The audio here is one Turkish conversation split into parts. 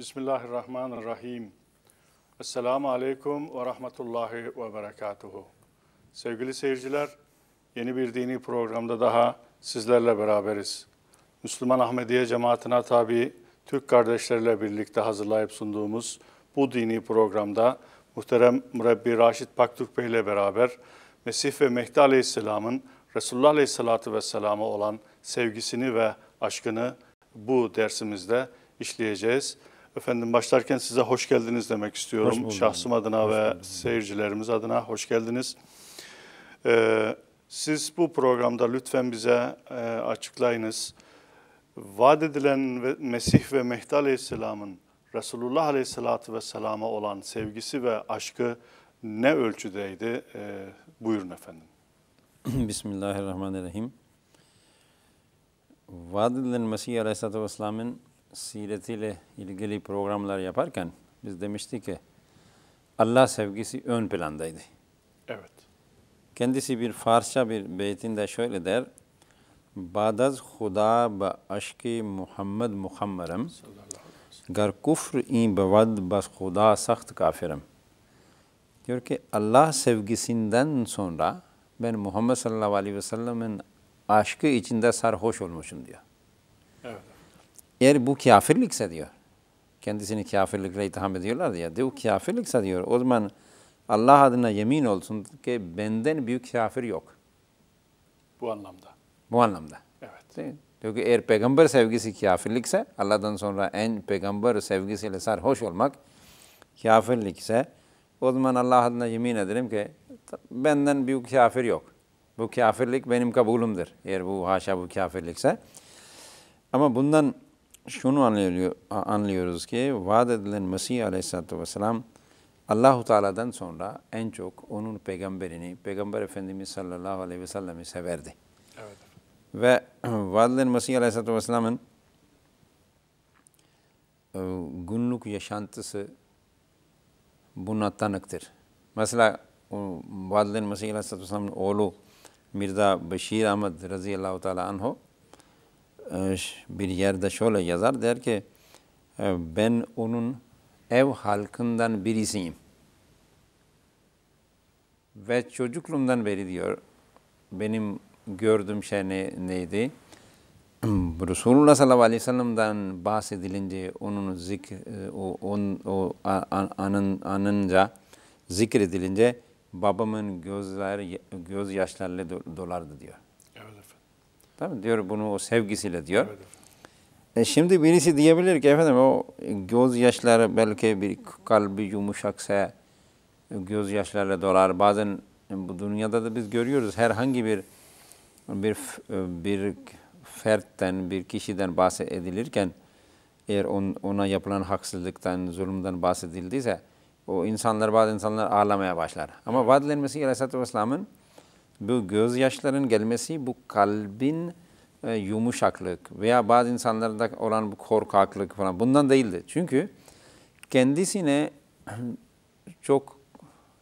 Bismillahirrahmanirrahim. Esselamu Aleyküm ve Rahmetullahi ve Berekatuhu. Sevgili seyirciler, yeni bir dini programda daha sizlerle beraberiz. Müslüman Ahmediye cemaatine tabi Türk kardeşlerle birlikte hazırlayıp sunduğumuz bu dini programda muhterem Mürebbi Raşit Paktürk Bey ile beraber Mesih ve Mehdi Aleyhisselam'ın Resulullah Aleyhisselatü Vesselam'a olan sevgisini ve aşkını bu dersimizde işleyeceğiz. Efendim başlarken size hoş geldiniz demek istiyorum. Hoş Şahsım adına hoş ve buldum. seyircilerimiz adına hoş geldiniz. Ee, siz bu programda lütfen bize e, açıklayınız. Vaat edilen ve Mesih ve Mehdi Aleyhisselam'ın Resulullah Aleyhisselatü Vesselam'a olan sevgisi ve aşkı ne ölçüdeydi? Ee, buyurun efendim. Bismillahirrahmanirrahim. Vaad edilen Mesih Aleyhisselatü Vesselam'ın siretiyle ilgili programlar yaparken biz demiştik ki Allah sevgisi ön plandaydı. Evet. Kendisi bir Farsça bir beytinde şöyle der. Badaz Huda be aşkı Muhammed Muhammerem gar kufr in bevad bas Huda saht kafirem. Diyor ki Allah sevgisinden sonra ben Muhammed sallallahu aleyhi ve sellem'in aşkı içinde sarhoş olmuşum diyor. Evet. Eğer bu kafirlikse diyor, kendisini kafirlikle itham ediyorlar ya, de o kafirlikse diyor, o zaman Allah adına yemin olsun ki benden büyük kafir yok. Bu anlamda. Bu anlamda. Evet. Değil? Diyor ki eğer peygamber sevgisi kafirlikse, Allah'tan sonra en peygamber sevgisiyle sarhoş olmak kafirlikse, o zaman Allah adına yemin ederim ki benden büyük kafir yok. Bu kafirlik benim kabulümdür. Eğer bu haşa bu kafirlikse. Ama bundan şunu anlıyor, anlıyoruz ki vaat edilen Mesih Aleyhisselatü Vesselam Allahu Teala'dan sonra en çok onun peygamberini, Peygamber Efendimiz sallallahu aleyhi ve sellem'i severdi. Evet. Ve vaat edilen Mesih Aleyhisselatü Vesselam'ın e, günlük yaşantısı buna tanıktır. Mesela vaat edilen Mesih Aleyhisselatü Vesselam'ın oğlu Mirza Beşir Ahmet radıyallahu teala anhu bir yerde şöyle yazar der ki e, ben onun ev halkından birisiyim. Ve çocukluğumdan beri diyor benim gördüğüm şey ne, neydi? Resulullah sallallahu aleyhi ve sellem'den bahsedilince onun zik e, o, on, o an, anın, anınca zikredilince babamın gözler göz yaşlarıyla do- dolardı diyor. Tamam diyor bunu o sevgisiyle diyor. Evet. E şimdi birisi diyebilir ki efendim o göz yaşları belki bir kalbi yumuşaksa göz yaşlarıyla dolar. Bazen bu dünyada da biz görüyoruz herhangi bir bir bir fertten, bir kişiden bahsedilirken eğer on, ona yapılan haksızlıktan, zulümden bahsedildiyse o insanlar, bazı insanlar ağlamaya başlar. Ama Mesih Aleyhisselatü Vesselam'ın bu gözyaşların gelmesi bu kalbin e, yumuşaklık veya bazı insanlarda olan bu korkaklık falan bundan değildi. Çünkü kendisine çok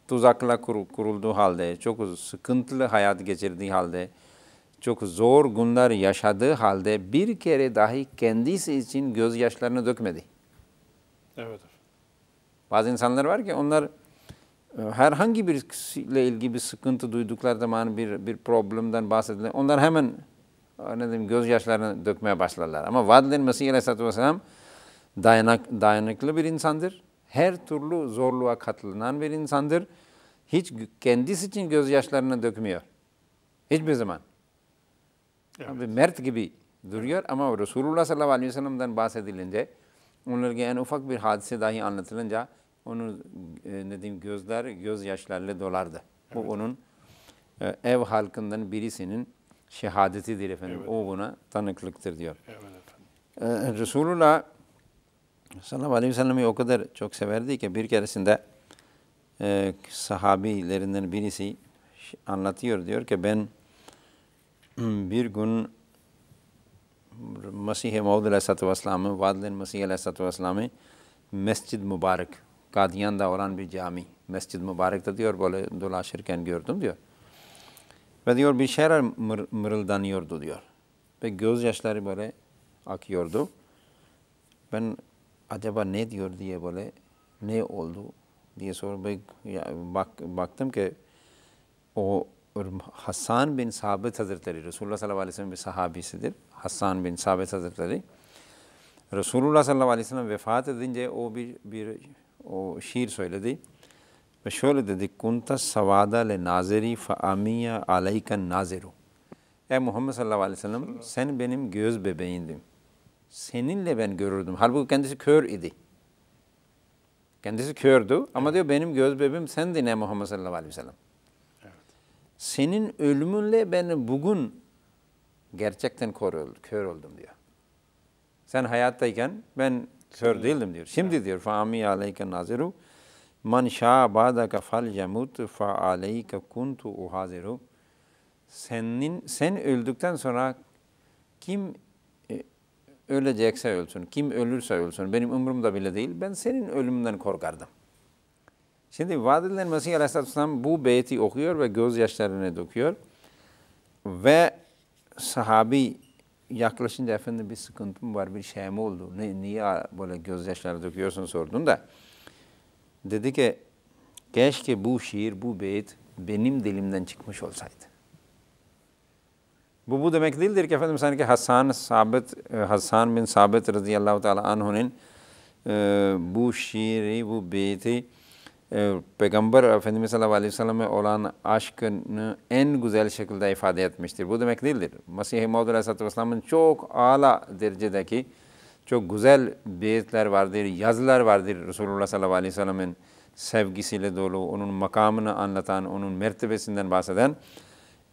tuzakla kur, kurulduğu halde, çok sıkıntılı hayat geçirdiği halde, çok zor günler yaşadığı halde bir kere dahi kendisi için gözyaşlarını dökmedi. Evet. Bazı insanlar var ki onlar herhangi birisiyle ilgili bir sıkıntı duydukları zaman bir, bir problemden bahsedilir. Onlar hemen e, ne diyeyim, gözyaşlarını dökmeye başlarlar. Ama vaat edilen Mesih Aleyhisselatü Vesselam dayanak, dayanıklı bir insandır. Her türlü zorluğa katılanan bir insandır. Hiç kendisi için gözyaşlarını dökmüyor. Hiçbir zaman. Evet. Bir mert gibi duruyor ama Resulullah sallallahu aleyhi ve sellem'den bahsedilince onlarga en ufak bir hadise dahi anlatılınca onun e, ne diyeyim gözler gözyaşlarıyla dolardı. Bu onun e, ev halkından birisinin şehadetidir efendim. Evet. O buna tanıklıktır diyor. Evet efendim. Ee, Resulullah sallallahu aleyhi ve sellem'i o kadar çok severdi ki bir keresinde e, sahabilerinden birisi anlatıyor diyor ki ben bir gün Mesih-i Maud Aleyhisselatü Vesselam'ı, Vadilen Mesih Aleyhisselatü Vesselam'ı Mescid Mübarek, Kadiyan'da olan bir cami. Mescid Mübarek'te diyor böyle dolaşırken gördüm diyor. Ve diyor bir şeyler mır, mırıldanıyordu diyor. Ve gözyaşları böyle akıyordu. Ben acaba ne diyor diye böyle ne oldu diye sor bak, baktım ki o Hasan bin Sabit Hazretleri Resulullah sallallahu aleyhi ve sellem bir sahabisidir. Hasan bin Sabit Hazretleri Resulullah sallallahu aleyhi ve sellem vefat edince o bir, bir o şiir söyledi. Ve şöyle dedi, kunta savada le nazeri fa amiya aleyken nazeru. Ey Muhammed sallallahu aleyhi ve sellem sen benim göz bebeğindim. Seninle ben görürdüm. Halbuki kendisi kör idi. Kendisi kördü ama diyor benim göz bebeğim sendin ey Muhammed sallallahu aleyhi ve sellem. Senin ölümünle ben bugün gerçekten kör oldum diyor. Sen hayattayken ben Kör değildim diyor. Şimdi diyor faami aleyke naziru man şa ba'daka fal yamut fa aleyke kuntu uhaziru senin sen öldükten sonra kim e, ölecekse ölsün, kim ölürse ölsün. Benim umurumda bile değil. Ben senin ölümünden korkardım. Şimdi vaad edilen Mesih Aleyhisselatü bu beyti okuyor ve gözyaşlarını döküyor. Ve sahabi yaklaşınca efendim bir sıkıntım var, bir şey mi oldu? Ne, niye böyle gözyaşları döküyorsun sordun da. Dedi ki keşke bu şiir, bu beyt benim dilimden çıkmış olsaydı. Bu bu demek değildir ki efendim sanki Hasan Sabit, Hasan bin Sabit radıyallahu teala anhu'nun e, bu şiiri, bu beyti e, Peygamber Efendimiz sallallahu aleyhi ve selleme olan aşkını en güzel şekilde ifade etmiştir. Bu demek değildir. Mesih-i Maud Aleyhisselatü Vesselam'ın çok ala derecedeki çok güzel beyitler vardır, yazılar vardır Resulullah sallallahu aleyhi ve sellemin sevgisiyle dolu, onun makamını anlatan, onun mertebesinden bahseden.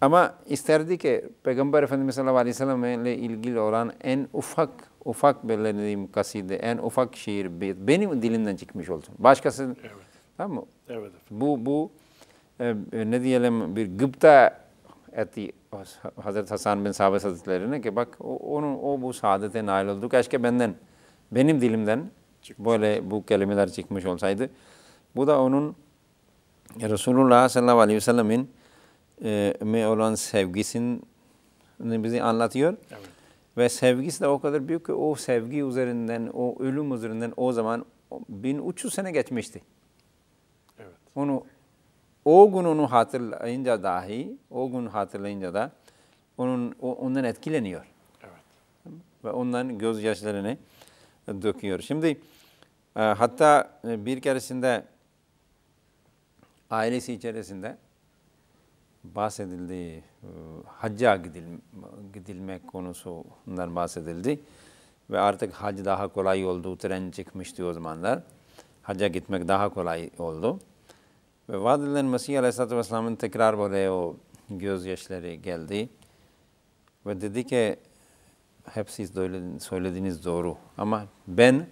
Ama isterdi ki Peygamber Efendimiz sallallahu aleyhi ve sellem ile ilgili olan en ufak ufak belirlediğim kaside, en ufak şiir benim dilimden çıkmış olsun. Başkası evet. Tamam mı? Evet. Bu bu e, ne diyelim bir gıpta etti Hazreti Hasan bin Sabit Hazretlerine ki bak o, onun o bu saadete nail oldu. Keşke benden benim dilimden çıkmış. böyle bu kelimeler çıkmış olsaydı. Bu da onun Resulullah sallallahu aleyhi ve sellemin e, olan sevgisini bizi anlatıyor. Evet. Ve sevgisi de o kadar büyük ki o sevgi üzerinden, o ölüm üzerinden o zaman 1300 sene geçmişti. Onu o gün onu hatırlayınca dahi, o gün hatırlayınca da onun ondan etkileniyor. Evet. Ve ondan gözyaşlarını döküyor. Şimdi e, hatta bir keresinde ailesi içerisinde bahsedildi. E, hacca gidil, gidilmek konusundan bahsedildi. Ve artık hac daha kolay oldu. Tren çıkmıştı o zamanlar. Hacca gitmek daha kolay oldu. Ve vaad edilen Mesih Aleyhisselatü Vesselam'ın tekrar böyle o gözyaşları geldi. Ve dedi ki hepsi söylediğiniz doğru. Ama ben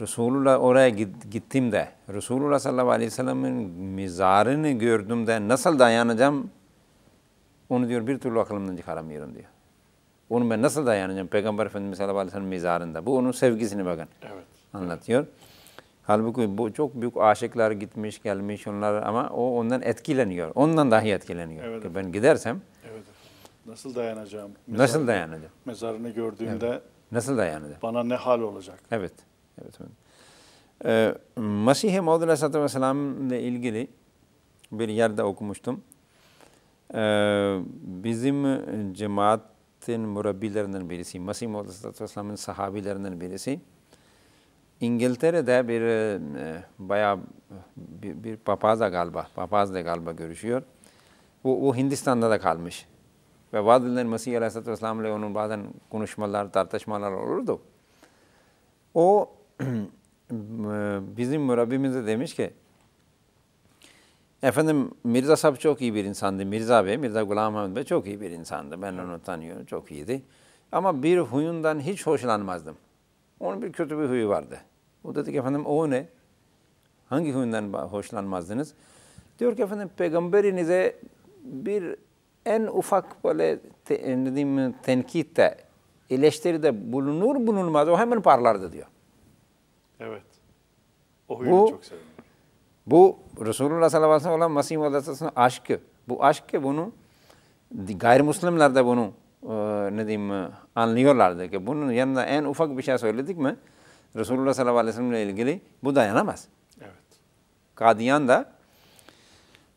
Resulullah oraya gittim de Resulullah sallallahu aleyhi ve sellem'in mizarını gördüm de nasıl dayanacağım onu diyor bir türlü aklımdan çıkaramıyorum diyor. Onu ben nasıl dayanacağım Peygamber Efendimiz sallallahu aleyhi ve sellem mizarında. Bu onun sevgisini bakın evet. anlatıyor. Halbuki bu çok büyük aşıklar gitmiş gelmiş onlar ama o ondan etkileniyor. Ondan dahi etkileniyor. Evet. Ben gidersem evet. Nasıl dayanacağım? Mezarını, nasıl dayanacağım? Mezarını gördüğümde evet. nasıl dayanacağım? Bana ne hal olacak? Evet. Evet. Ee, Mesih-i Maud Aleyhisselatü Vesselam ile ilgili bir yerde okumuştum. Ee, bizim cemaatin murabbilerinden birisi, Mesih Maud Aleyhisselatü Vesselam'ın sahabilerinden birisi. İngiltere'de bir e, bayağı bir, bir papazla galiba, papazla galiba görüşüyor. Bu, bu Hindistan'da da kalmış. Ve vaad edilen Mesih Aleyhisselatü Vesselam ile onun bazen konuşmalar, tartışmalar olurdu. O bizim Rabbimiz de demiş ki efendim Mirza Sahip çok iyi bir insandı. Mirza Bey, Mirza Gulam Ahmet Bey çok iyi bir insandı. Ben onu tanıyorum, çok iyiydi. Ama bir huyundan hiç hoşlanmazdım. Onun bir kötü bir huyu vardı. O dedi ki efendim o ne? Hangi huyundan hoşlanmazdınız? Diyor ki efendim peygamberinize bir en ufak böyle te, ne diyeyim, tenkitte, eleştiride bulunur bulunmaz o hemen parlardı diyor. Evet. O huyunu bu, çok seviyorum. Bu Resulullah sallallahu aleyhi ve sellem Mesih Aleyhisselam'ın aşkı. Bu aşkı bunu gayrimüslimler de bunu e, ne diyeyim anlıyorlardı ki bunun yanında en ufak bir şey söyledik mi Resulullah sallallahu aleyhi ve sellem ile ilgili bu dayanamaz. Evet. Kadiyan'da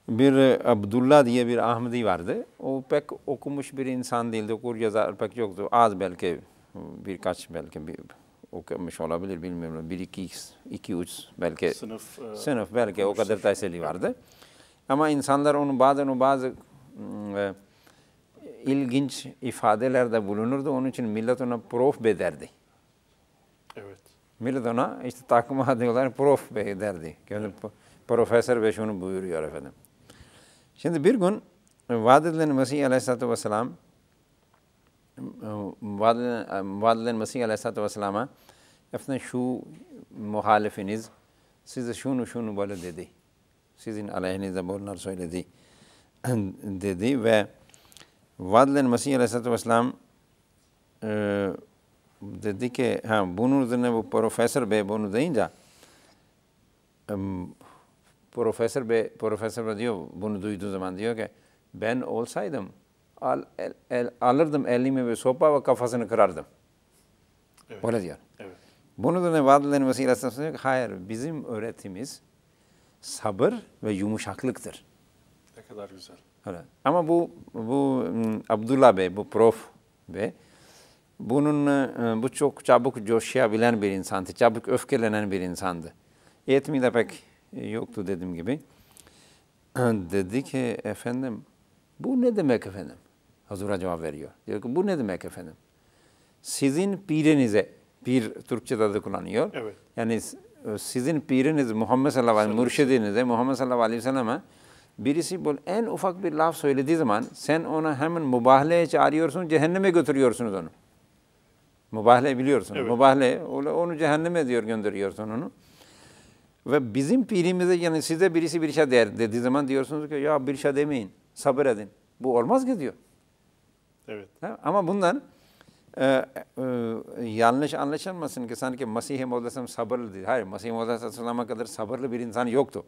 bir e, Abdullah diye bir Ahmedi vardı. O pek okumuş bir insan değildi. Okur yazar pek yoktu. Az belki birkaç belki bir okumuş olabilir bilmiyorum. Bir iki, iki üç belki Sınıf e, sınıf belki o kadar tesiri vardı. Ama insanlar onu bazen o bazı mm, e, ilginç ifadelerde bulunurdu. Onun için millet ona prof bey derdi. evet. Millet işte takma diyorlar prof bey derdi. Yani profesör bey şunu buyuruyor efendim. Şimdi bir gün vaat edilen Mesih Aleyhisselatü Vesselam vaat edilen, Mesih Aleyhisselatü Vesselam'a efendim şu muhalifiniz size şunu şunu böyle dedi. Sizin aleyhinize bunlar söyledi dedi ve vaat edilen Mesih Aleyhisselatü Vesselam e, dedi ki ha bunun üzerine bu profesör bey bunu deyince em, profesör bey profesör bey diyor bunu duyduğu zaman diyor ki ben olsaydım al, el, el, alırdım elimi ve sopa ve kafasını kırardım. Evet. Öyle diyor. Evet. Bunun üzerine Mesih Aleyhisselam diyor ki hayır bizim öğretimiz sabır ve yumuşaklıktır. Ne kadar güzel. Öyle. Ama bu bu Abdullah Bey, bu Prof Bey, bunun e, bu çok çabuk coşabilen bir insandı, çabuk öfkelenen bir insandı. Eğitimi de pek e, yoktu dediğim gibi. Dedi ki efendim bu ne demek efendim? Hazura cevap veriyor. Diyor ki bu ne demek efendim? Sizin pirinize, pir Türkçe'de de kullanıyor. Evet. Yani e, sizin piriniz Muhammed sallallahu aleyhi ve sellem, mürşidinize Muhammed sallallahu aleyhi ve selleme birisi böyle en ufak bir laf söylediği zaman sen ona hemen mübahaleye çağırıyorsun, cehenneme götürüyorsunuz onu. Mübahale biliyorsun. Evet. Mübahale, onu cehenneme diyor gönderiyorsun onu. Ve bizim pirimize yani size birisi bir şey der dediği zaman diyorsunuz ki ya bir şey demeyin, sabır edin. Bu olmaz ki diyor. Evet. Ha? Ama bundan e, e, yanlış anlaşılmasın ki sanki Mesih-i sabırlı değil. Hayır, Mesih-i Aleyhisselam'a kadar sabırlı bir insan yoktu.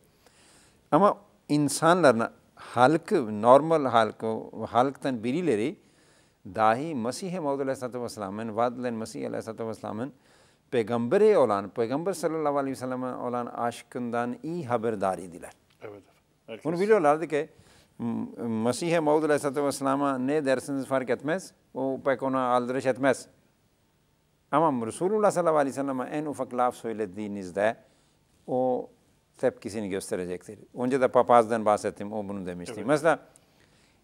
Ama insanların halkı, normal halkı, halktan birileri dahi Mesih-i Maud Aleyhisselam'ın, vaad edilen Mesih Aleyhisselam'ın peygamberi olan, peygamber sallallahu aleyhi ve sellem'e olan aşkından iyi haberdar idiler. Evet. Herkes. Bunu biliyorlardı ki Mesih-i Maud Aleyhisselatü Vesselam'a ne dersiniz fark etmez. O pek ona aldırış etmez. Ama Resulullah sallallahu aleyhi ve sellem'e en ufak laf söylediğinizde o tepkisini gösterecektir. Önce de papazdan bahsettim, o bunu demişti. Evet. Mesela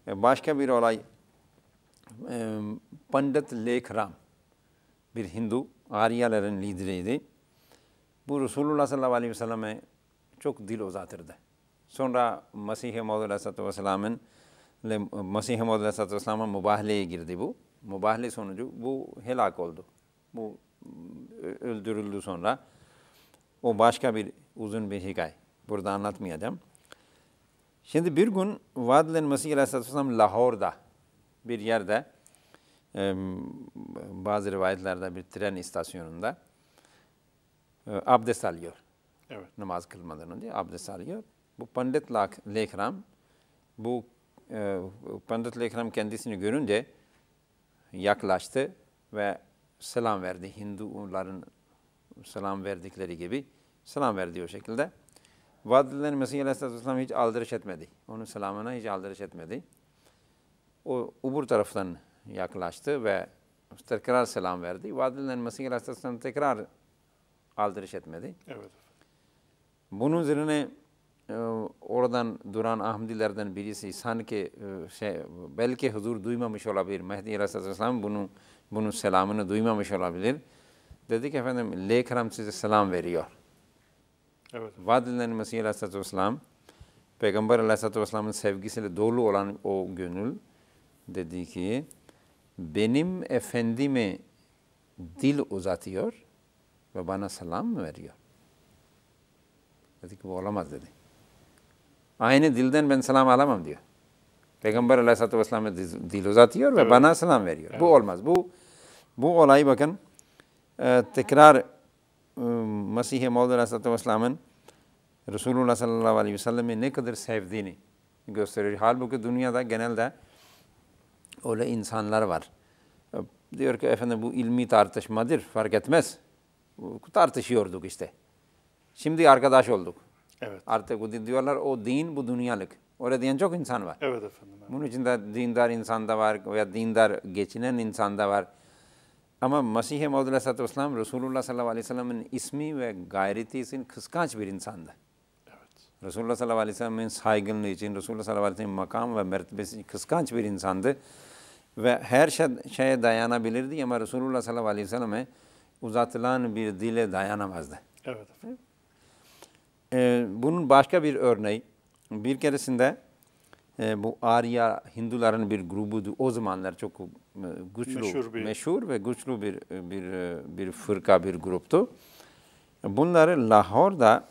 e, başka bir olay, Pandit Lekram, bir Hindu, Aryaların lideriydi. Bu Resulullah sallallahu aleyhi ve selleme çok dil uzatırdı. Sonra Mesih-i Maud Aleyhisselatü Vesselam'ın Mesih-i Maud Aleyhisselatü Vesselam'a mübahaleye girdi bu. Mübahale sonucu bu helak oldu. Bu ö- öldürüldü sonra. O başka bir uzun bir hikaye. Burada anlatmayacağım. Şimdi bir gün vaad edilen Mesih Aleyhisselatü Vesselam Lahor'da bir yerde bazı rivayetlerde bir tren istasyonunda e, abdest alıyor Evet. namaz kılmadan önce abdest alıyor. Bu Pandit Lekram bu e, Pandit Lekram kendisini görünce yaklaştı ve selam verdi. Hinduların selam verdikleri gibi selam verdi o şekilde. Vaad edilen Mesih Aleyhisselatü Vesselam hiç aldırış etmedi. Onun selamına hiç aldırış etmedi. O ubur taraftan yaklaştı ve tekrar selam verdi. Vaad edilen Mesih Aleyhisselatü Vesselam tekrar aldırış etmedi. Evet. Bunun üzerine e, oradan duran Ahmedilerden birisi sanki e, şey, belki huzur duymamış olabilir. Mehdi Aleyhisselam bunu, bunun selamını duymamış olabilir. Dedi ki efendim Lekram size selam veriyor. Evet. Vaad edilen Mesih Aleyhisselatü Vesselam, Peygamber Aleyhisselatü Vesselam'ın sevgisiyle dolu olan o gönül dedi ki benim efendime dil uzatıyor ve bana selam mı veriyor? Dedi ki bu olamaz dedi. Aynı dilden ben selam alamam diyor. Peygamber Aleyhisselatü Vesselam'a dil uzatıyor ve Evet. bana selam veriyor. Bu Evet. olmaz. Bu bu olay bakın e, tekrar e, Mesih-i Maud Aleyhisselatü Vesselam'ın Resulullah sallallahu aleyhi ve sellem'i ne kadar sevdiğini gösteriyor. Halbuki dünyada genelde öyle insanlar var. E, Diyor ki efendim bu ilmi tartışmadır, fark etmez. tartışıyorduk işte. Şimdi arkadaş olduk. Evet. Artık diyorlar o din bu dünyalık. Öyle diyen çok insan var. Evet efendim. evet. Bunun içinde dindar insan da var veya dindar geçinen insan da var. Ama Mesih-i Maud Aleyhisselatü Vesselam Resulullah sallallahu aleyhi ve sellem'in ismi ve gayreti için kıskanç bir insandı. Resulullah sallallahu aleyhi ve sellem'in saygınlığı için, Resulullah sallallahu aleyhi ve sellem'in makam ve mertebesi için kıskanç bir insandı. Ve her şey, şeye dayanabilirdi ama Resulullah sallallahu aleyhi ve selleme uzatılan bir dile dayanamazdı. Evet efendim. Ee, bunun başka bir örneği, bir keresinde e, bu Arya Hinduların bir grubudu. O zamanlar çok e, güçlü, Meşhur bir- meşhur ve güçlü bir bir bir fırka bir gruptu. Bunları Lahor'da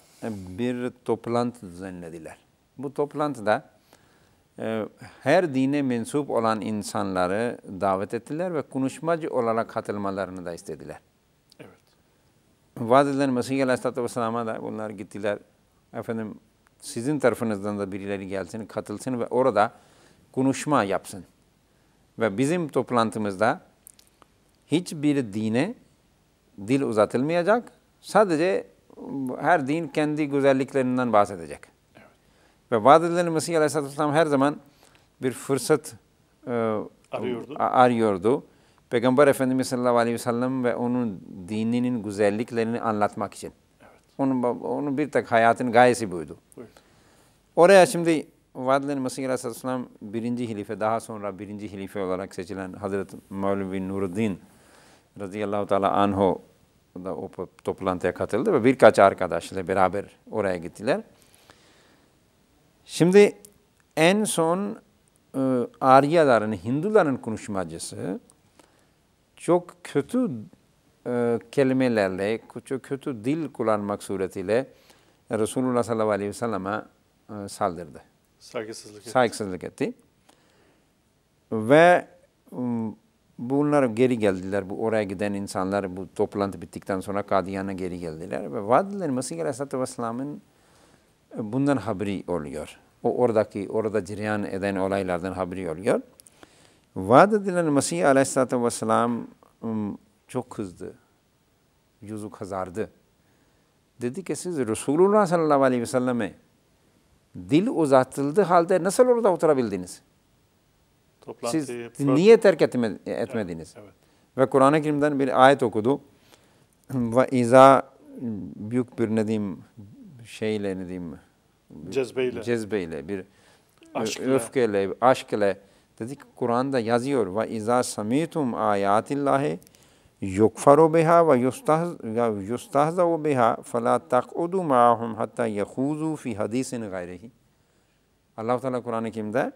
bir toplantı düzenlediler. Bu toplantıda e, her dine mensup olan insanları davet ettiler ve konuşmacı olarak katılmalarını da istediler. Evet. Vaat edilen Mesih Aleyhisselatü Vesselam'a da bunlar gittiler. Efendim sizin tarafınızdan da birileri gelsin, katılsın ve orada konuşma yapsın. Ve bizim toplantımızda hiçbir dine dil uzatılmayacak. Sadece her din kendi güzelliklerinden bahsedecek. Ve vaat edilen Mesih Aleyhisselatü Vesselam her zaman bir fırsat e, Arıyordu. arıyordu. Peygamber Efendimiz sallallahu aleyhi ve sellem ve onun dininin güzelliklerini anlatmak için. Onun, onun bir tek hayatın gayesi buydu. Buyurun. Oraya şimdi vaat edilen Mesih Aleyhisselatü Vesselam birinci hilife, daha sonra birinci hilife olarak seçilen Hazreti Mevlevi Nuruddin radıyallahu teala anhu da o toplantıya katıldı ve birkaç arkadaşla beraber oraya gittiler. Şimdi en son e, Aryaların, Hinduların konuşmacısı çok kötü e, kelimelerle, çok kötü dil kullanmak suretiyle Resulullah sallallahu aleyhi ve selleme e, saldırdı. Saygısızlık. etti. Saygısızlık etti. Ve um, bunlar geri geldiler. Bu oraya giden insanlar bu toplantı bittikten sonra Kadiyan'a geri geldiler. Ve vadiler Mesih Aleyhisselatü Vesselam'ın e, bundan haberi oluyor. O oradaki, orada cereyan eden olaylardan haberi oluyor. Vaat edilen Mesih Aleyhisselatü Vesselam çok kızdı. Yüzü kızardı. Dedi ki siz Resulullah sallallahu aleyhi ve selleme dil uzatıldığı halde nasıl orada oturabildiniz? Toplantıyı Siz niye terk etme- etmediniz? Evet. Ve Kur'an-ı Kerim'den bir ayet okudu. Ve iza büyük bir ne diyeyim şeyle ne diyeyim Cezbeyle. cezbeyle bir Aşkla. öfkeyle, aşk ile dedik Kur'an'da yazıyor ve iza samitum ayatillahi yukfaru biha ve yustahz ya yustahzau biha fela taqudu ma'ahum hatta yahuzu fi hadisin gayrihi. Allah Teala Kur'an-ı Kerim'de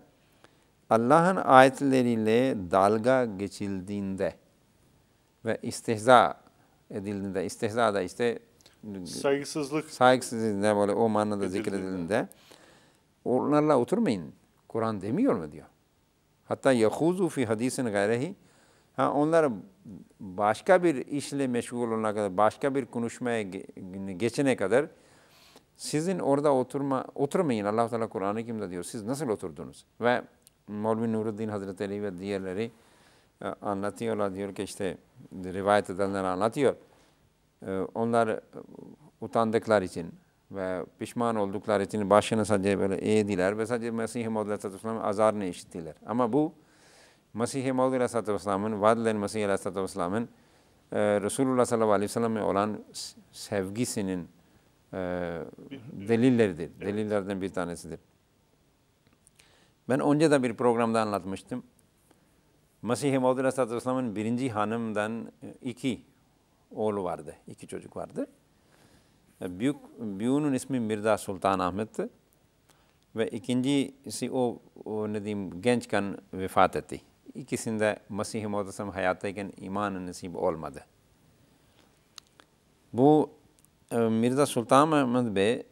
Allah'ın ayetleriyle dalga geçildiğinde ve istihza edildiğinde, istihza da işte Saygısızlık. saygısızlığında böyle o manada Edildiğinde. zikredildiğinde onlarla oturmayın. Kur'an demiyor mu diyor. Hatta yahuzu fi hadisin gayrehi. Ha onlar başka bir işle meşgul olana kadar, başka bir konuşmaya ge- geçene kadar sizin orada oturma oturmayın. Allah Teala Kur'an-ı Kerim'de diyor. Siz nasıl oturdunuz? Ve Mevlevi Nuruddin Hazretleri ve diğerleri e, anlatıyorlar diyor ki işte rivayet edenler anlatıyor. E, Onlar e, utandıkları için ve pişman oldukları için başını sadece böyle eğdiler ve sadece Mesih-i Maud Aleyhisselatü Vesselam'ın azarını işittiler. Ama bu Mesih-i Maud Aleyhisselatü Vesselam'ın, vaad edilen Mesih Aleyhisselatü Vesselam'ın e, Resulullah sallallahu aleyhi ve selleme olan sevgisinin e, delilleridir. Delillerden bir tanesidir. Ben önce de bir programda anlatmıştım. Mesih-i Maud Aleyhisselatü Vesselam'ın birinci hanımdan iki oğlu vardı, iki çocuk vardı. E, Büyük, büyüğünün ismi Mirza Sultan Ahmet'ti. Ve ikincisi o, o ne diyeyim, gençken vefat etti. İkisinde Mesih-i Aleyhisselam hayattayken imanı nasip olmadı. Bu e, Mirza Sultan Ahmet Bey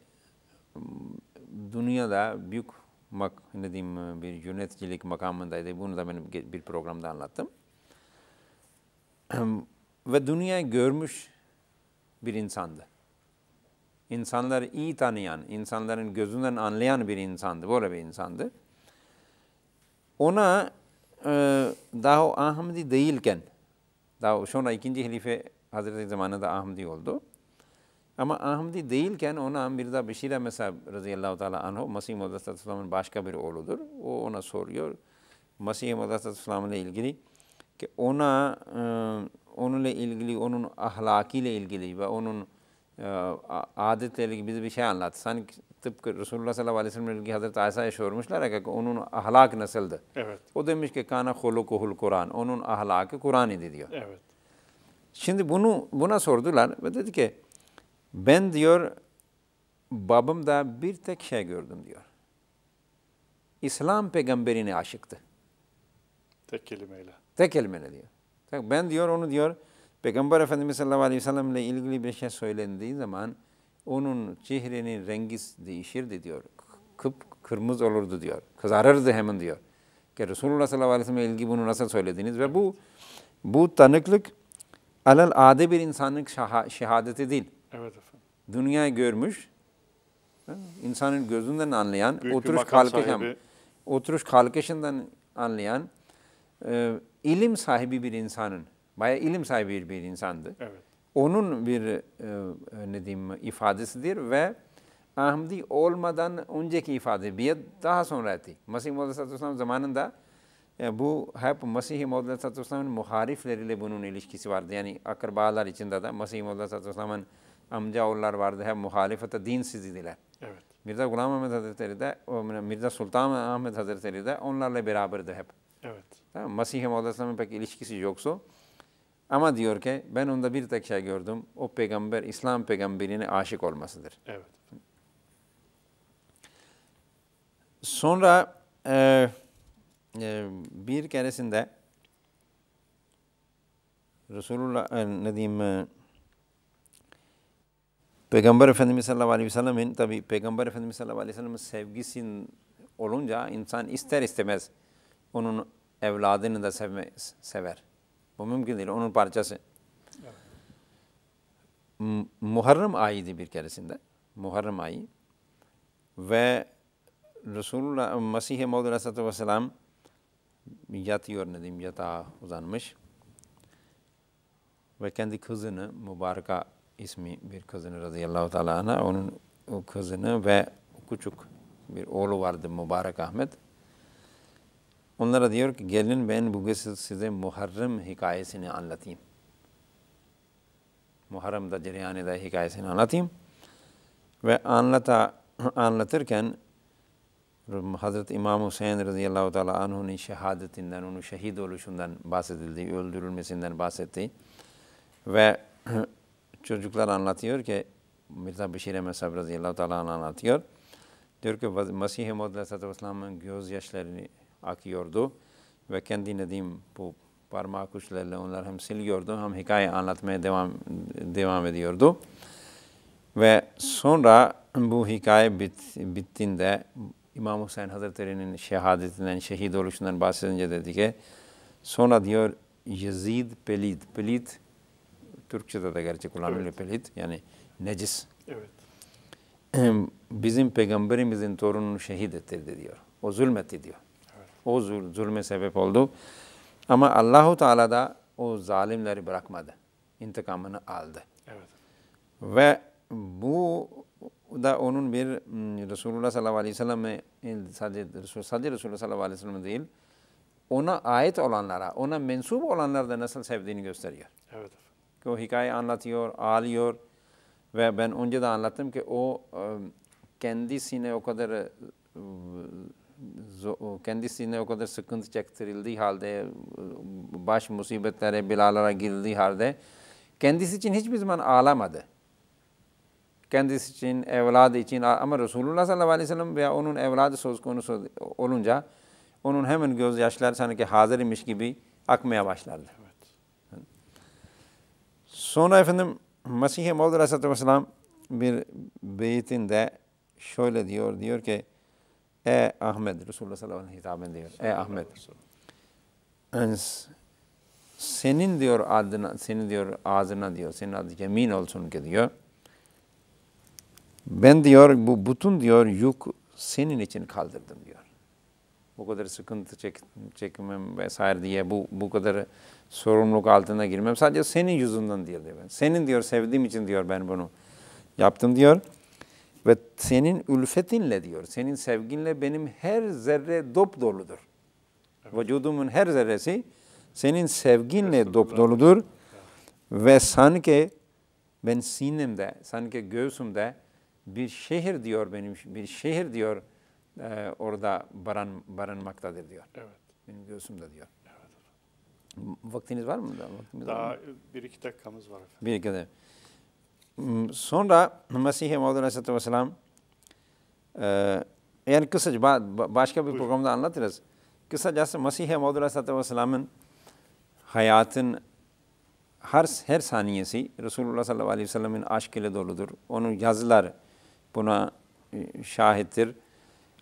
dünyada büyük mak, ne diyeyim, bir yöneticilik makamındaydı. Bunu da ben bir programda anlattım. Ve dünyayı görmüş bir insandı. İnsanları iyi tanıyan, insanların gözünden anlayan bir insandı. Böyle bir insandı. Ona e, daha o Ahmedi değilken, daha sonra ikinci halife Hazreti zamanında Ahmedi oldu. Ama Ahmedi değilken ona Mirza Beşir mesela radıyallahu teala anhu Mesih Muhammed Aleyhisselam'ın başka bir oğludur. O ona soruyor. Mesih Muhammed Aleyhisselam ile ilgili ki ona e, onunla ilgili, onun ahlakıyla ilgili ve onun e, adetleriyle ilgili bize bir şey anlat. Sanki tıpkı Resulullah sallallahu aleyhi ve sellem ilgili Hazreti Ayşe'ye sormuşlar ki onun ahlak nasıldı? Evet. O demiş ki kana hulukuhul Kur'an. Onun ahlakı Kur'an idi diyor. Evet. Şimdi bunu buna sordular ve dedi ki ben diyor babamda bir tek şey gördüm diyor. İslam peygamberine aşıktı. Tek kelimeyle. Tek kelimeyle diyor. Ben diyor onu diyor Peygamber Efendimiz sallallahu aleyhi ve sellem ile ilgili bir şey söylendiği zaman onun çehrenin rengi değişirdi diyor. Kıp kırmızı olurdu diyor. Kızarırdı hemen diyor. Ki Resulullah sallallahu aleyhi ve sellem ilgili bunu nasıl söylediniz ve bu bu tanıklık alal ade bir insanlık şehadeti değil. Evet efendim. Dünyayı görmüş, insanın gözünden anlayan, Büyük oturuş kalkışından, oturuş kalkışından anlayan, e, ilim sahibi bir insanın, bayağı ilim sahibi bir insandı. Evet. Onun bir e, ne diyeyim ifadesidir ve Ahmedi olmadan önceki ifade bir daha sonra etti. Mesih Muhammed Aleyhisselam zamanında yani bu hep Mesih Muhammed Aleyhisselam'ın muharifleriyle bunun ilişkisi vardı. Yani akrabalar içinde de Mesih Muhammed Aleyhisselam'ın amcaoğullar vardı. Hep muhalefete dinsiz idiler. Evet. Mirza Gulam Ahmet Hazretleri de, Mirza Sultan Ahmet Hazretleri de onlarla beraberdi hep. Tamam, Mesih-i Muhammed'le pek ilişkisi yoksa. Ama diyor ki ben onda bir tek şey gördüm. O peygamber İslam peygamberine aşık olmasıdır. Evet. Sonra e, e, bir keresinde Resulullah e, ne diyeyim e, Peygamber Efendimiz sallallahu aleyhi ve sellem'in tabi Peygamber Efendimiz sallallahu aleyhi ve sellem'in sevgisin olunca insan ister istemez onun evladını da sevme, sever. Bu mümkün değil. Onun parçası. Muharrem ayıydı bir keresinde. Muharrem ayı. Ve Resulullah Mesih-i Mevd Aleyhisselatü Vesselam yatıyor ne diyeyim yatağa uzanmış. Ve kendi kızını mübareka ismi bir kızını radıyallahu teala onun o kızını ve küçük bir oğlu vardı mübarek Ahmet. Onlara diyor ki gelin ben bugün size Muharrem hikayesini anlatayım. Muharrem'da cereyanında hikayesini anlatayım. Ve anlata, anlatırken Hazreti İmam Hüseyin radıyallahu teala anhu'nun şehadetinden, onun şehit oluşundan bahsedildi, öldürülmesinden bahsetti. Ve çocuklar anlatıyor ki Mirza Beşir Mesab radıyallahu teala anlatıyor. Diyor ki Mesih-i Muhammed Aleyhisselatü Vesselam'ın gözyaşlarını akıyordu ve kendi nedim bu parmak uçlarıyla onlar hem siliyordu hem hikaye anlatmaya devam devam ediyordu. Ve sonra bu hikaye bit, bittiğinde İmam Hüseyin Hazretleri'nin şehadetinden, şehit oluşundan bahsedince dedi ki sonra diyor Yazid Pelid. Pelid Türkçe'de de gerçi kullanılıyor evet. pelit yani necis. Evet. Bizim peygamberimizin torununu şehit ettirdi diyor. O zulmetti diyor. O zul, zulme sebep oldu. Ama Allahu Teala da o zalimleri bırakmadı. İntikamını aldı. Evet. Ve bu da onun bir Resulullah sallallahu aleyhi ve sellem sadece, sadece Resulullah sallallahu aleyhi ve sellem değil, ona ait olanlara, ona mensup olanlara da nasıl sevdiğini gösteriyor. Evet ki o hikaye anlatıyor, ağlıyor ve ben önce de anlattım ki o kendisine o kadar kendisine o kadar sıkıntı çektirildiği halde baş musibetlere, belalara girdiği halde kendisi için hiçbir zaman ağlamadı. Kendisi için, evladı için ama Resulullah sallallahu aleyhi ve sellem veya onun evladı söz konusu olunca onun hemen gözyaşları sanki hazır imiş gibi akmaya başlardı. Sonra efendim Mesih-i Mevd Aleyhisselatü Vesselam bir beytinde şöyle diyor, diyor ki Ey Ahmet, Resulullah sallallahu aleyhi ve sellem diyor. Ey Ahmet, senin diyor adına, senin diyor ağzına diyor, senin adı yemin olsun ki diyor. Ben diyor bu bütün diyor yük senin için kaldırdım diyor. bu kadar sıkıntı çek, çekmem vesaire diye bu bu kadar sorumluluk altına girmem. Sadece senin yüzünden diyor diyor. Senin diyor sevdiğim için diyor ben bunu yaptım diyor. Ve senin ülfetinle diyor, senin sevginle benim her zerre dop doludur. Vücudumun her zerresi senin sevginle dop doludur. Ve sanki ben sinemde, sanki göğsümde bir şehir diyor benim, bir şehir diyor e, orada baran, barınmaktadır diyor. Evet. Benim göğsümde diyor. Vaktiniz var mı? Daha, vaktimiz var mı? Daha bir iki dakikamız var efendim. Bir iki de. Hmm, Sonra Mesih-i Maud Aleyhisselatü Vesselam e, yani kısaca ba- ba- başka bir Buyurun. programda anlatırız. Kısacası Mesih-i Maud Aleyhisselatü Vesselam'ın hayatın her, her saniyesi Resulullah sallallahu aleyhi ve sellem'in aşk ile doludur. Onun yazıları buna e, şahittir.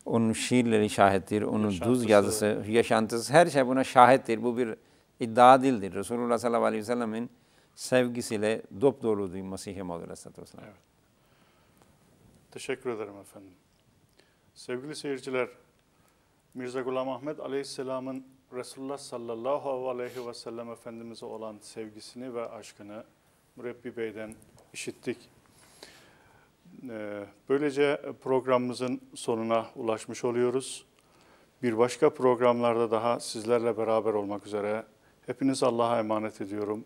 Onun şiirleri şahittir. Onun düz Yaşantısı. yazısı, yaşantısı her şey buna şahittir. Bu bir iddia değildir. Resulullah sallallahu aleyhi ve sellem'in sevgisiyle dop doluydu Mesih-i Maud Aleyhisselatü Vesselam. Evet. Teşekkür ederim efendim. Sevgili seyirciler, Mirza Gulam Ahmet Aleyhisselam'ın Resulullah sallallahu aleyhi ve sellem Efendimiz'e olan sevgisini ve aşkını Mürebbi Bey'den işittik. Ee, Böylece programımızın sonuna ulaşmış oluyoruz. Bir başka programlarda daha sizlerle beraber olmak üzere. Hepiniz Allah'a emanet ediyorum.